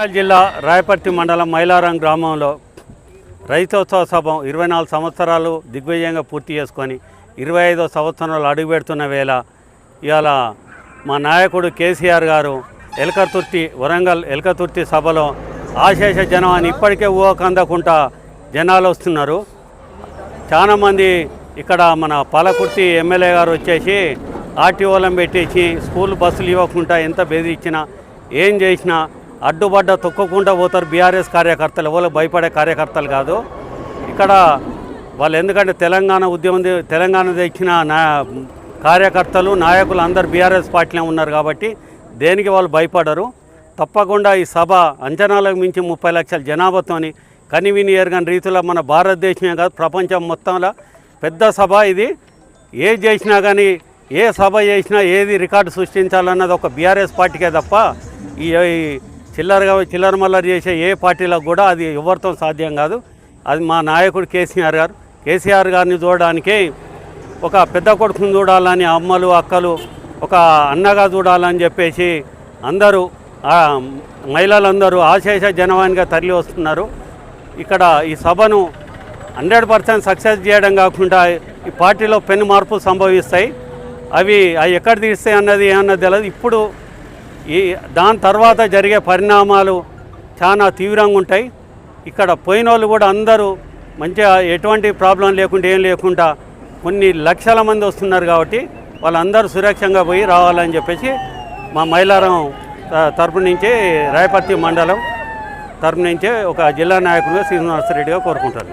వరంగల్ జిల్లా రాయపర్తి మండలం మైలారం గ్రామంలో రైతోత్సవ సభ ఇరవై నాలుగు సంవత్సరాలు దిగ్విజయంగా పూర్తి చేసుకొని ఇరవై ఐదో సంవత్సరంలో అడుగుపెడుతున్న వేళ ఇవాళ మా నాయకుడు కేసీఆర్ గారు ఎలకతుర్తి వరంగల్ ఎలకతుర్తి సభలో ఆశేష జనం అని ఇప్పటికే ఊహకందకుండా జనాలు వస్తున్నారు. చాలామంది ఇక్కడ మన పాలకుర్తి ఎమ్మెల్యే గారు వచ్చేసి ఆర్టీఓలం పెట్టేసి స్కూల్ బస్సులు ఇవ్వకుండా ఎంత బెదిరించినా ఏం చేసినా అడ్డుబడ్డ తొక్కకుండా పోతారు బీఆర్ఎస్ కార్యకర్తలు. ఎవరు భయపడే కార్యకర్తలు కాదు. ఇక్కడ వాళ్ళు ఎందుకంటే తెలంగాణ ఉద్యమం తెలంగాణ తెచ్చిన నా కార్యకర్తలు నాయకులు అందరు బీఆర్ఎస్ పార్టీలో ఉన్నారు కాబట్టి దేనికి వాళ్ళు భయపడరు. తప్పకుండా ఈ సభ అంచనాలకు మించి ముప్పై లక్షల జనాభాతోని కనివిని ఎరగని రీతిలో మన భారతదేశమే కాదు ప్రపంచం మొత్తంలో పెద్ద సభ ఇది. ఏ చేసినా కానీ ఏ సభ చేసినా ఏది రికార్డు సృష్టించాలన్నది ఒక బీఆర్ఎస్ పార్టీకే తప్ప ఈ చిల్లరగా చిల్లర మల్లర చేసే ఏ పార్టీలకు కూడా అది ఎవరితో సాధ్యం కాదు. అది మా నాయకుడు కేసీఆర్ గారు. కేసీఆర్ గారిని చూడడానికి ఒక పెద్ద కొడుకుని చూడాలని అమ్మలు అక్కలు ఒక అన్నగా చూడాలని చెప్పేసి అందరూ మహిళలందరూ ఆశేష జనవానిగా తరలి వస్తున్నారు. ఇక్కడ ఈ సభను హండ్రెడ్ పర్సెంట్ సక్సెస్ చేయడం కాకుండా ఈ పార్టీలో పెను మార్పు సంభవిస్తాయి. అవి అవి ఎక్కడ తీస్తాయి అన్నది ఏమన్నది తెలియదు. ఇప్పుడు ఈ దాని తర్వాత జరిగే పరిణామాలు చాలా తీవ్రంగా ఉంటాయి. ఇక్కడ పోయిన వాళ్ళు కూడా అందరూ మంచిగా ఎటువంటి ప్రాబ్లం లేకుండా ఏం లేకుండా కొన్ని లక్షల మంది వస్తున్నారు కాబట్టి వాళ్ళందరూ సురక్షంగా పోయి రావాలని చెప్పేసి మా మైలారం తరపు నుంచి రాయపర్తి మండలం తరపు నుంచే ఒక జిల్లా నాయకులుగా శ్రీనివాసరెడ్డిగా కోరుకుంటారు.